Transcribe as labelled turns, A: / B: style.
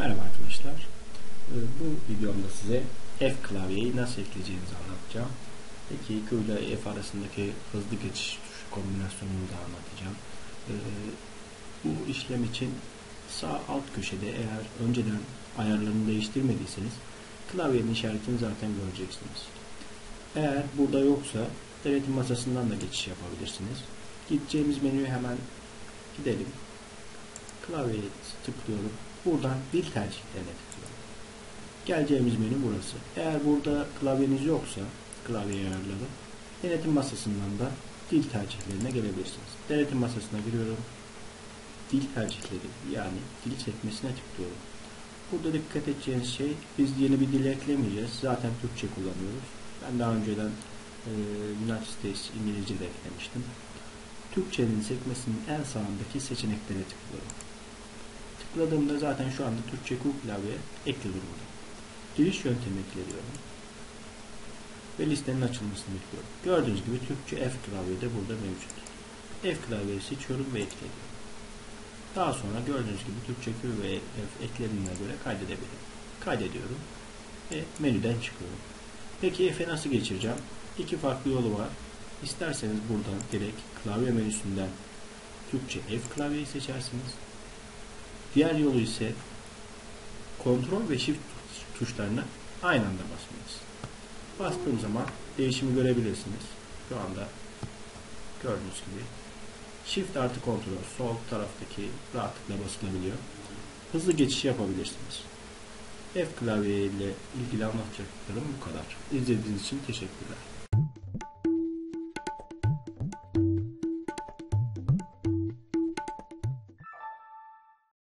A: arkadaşlar. Ee, Bu videomda size F klavyeyi nasıl ekleyeceğinizi anlatacağım. Peki Q ile F arasındaki hızlı geçiş tuşu kombinasyonunu da anlatacağım. Ee, Bu işlem için sağ alt köşede eğer önceden ayarlarını değiştirmediyseniz klavyenin işaretini zaten göreceksiniz. Eğer burada yoksa denetim masasından da geçiş yapabilirsiniz. Gideceğimiz menüye hemen gidelim. Klavyeye tıklıyorum. Buradan dil tercihlerine tıklıyorum. Geleceğimiz menü burası. Eğer burada klavyeniz yoksa klavye ayarları denetim masasından da dil tercihlerine gelebilirsiniz. Denetim masasına giriyorum. Dil tercihleri yani dil sekmesine tıklıyorum. Burada dikkat edeceğiniz şey biz yeni bir dil eklemeyeceğiz. Zaten Türkçe kullanıyoruz. Ben daha önceden e, United States İngilizce de eklemiştim. Türkçenin sekmesinin en sağındaki seçeneklere tıklıyorum. Tıkladığımda zaten şu anda Türkçe Q klavye ekli durumda. Giriş yöntemi ekliyorum. Ve listenin açılmasını bekliyorum. Gördüğünüz gibi Türkçe F klavye de burada mevcut. F klavyeyi seçiyorum ve ekliyorum. Daha sonra gördüğünüz gibi Türkçe Q ve F eklenimine göre kaydedebilirim. Kaydediyorum ve menüden çıkıyorum. Peki F'e nasıl geçireceğim? İki farklı yolu var. İsterseniz buradan direkt klavye menüsünden Türkçe F klavyeyi seçersiniz. Diğer yolu ise Ctrl ve Shift tuşlarına aynı anda basmanız. Bastığım zaman değişimi görebilirsiniz. Şu anda gördüğünüz gibi Shift artı Ctrl sol taraftaki rahatlıkla basılabiliyor. Hızlı geçiş yapabilirsiniz. F klavye ile ilgili anlatacaklarım bu kadar. İzlediğiniz için teşekkürler.